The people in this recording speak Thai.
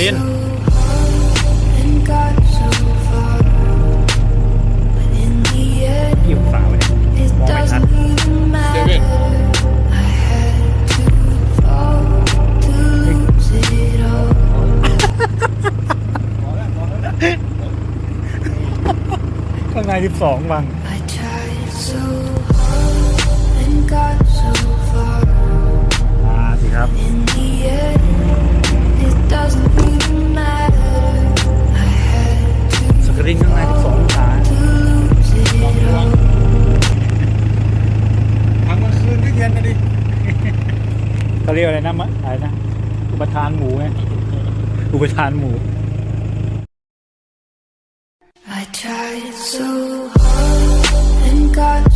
รินทร์ and got so far. But in the end, กี่องศาวะเนี่ย it มองไม่ทัน doesn't even matter. I had to fall to lose it all. ข้างในสิบสองวัง I tried so hard and got so far. มาสิครับ นก็เย็นนะดิเขาเรียกอะไรนะมะอะไรนะ อุปทานหมูไง อุปทานหมู I tried so hard and got so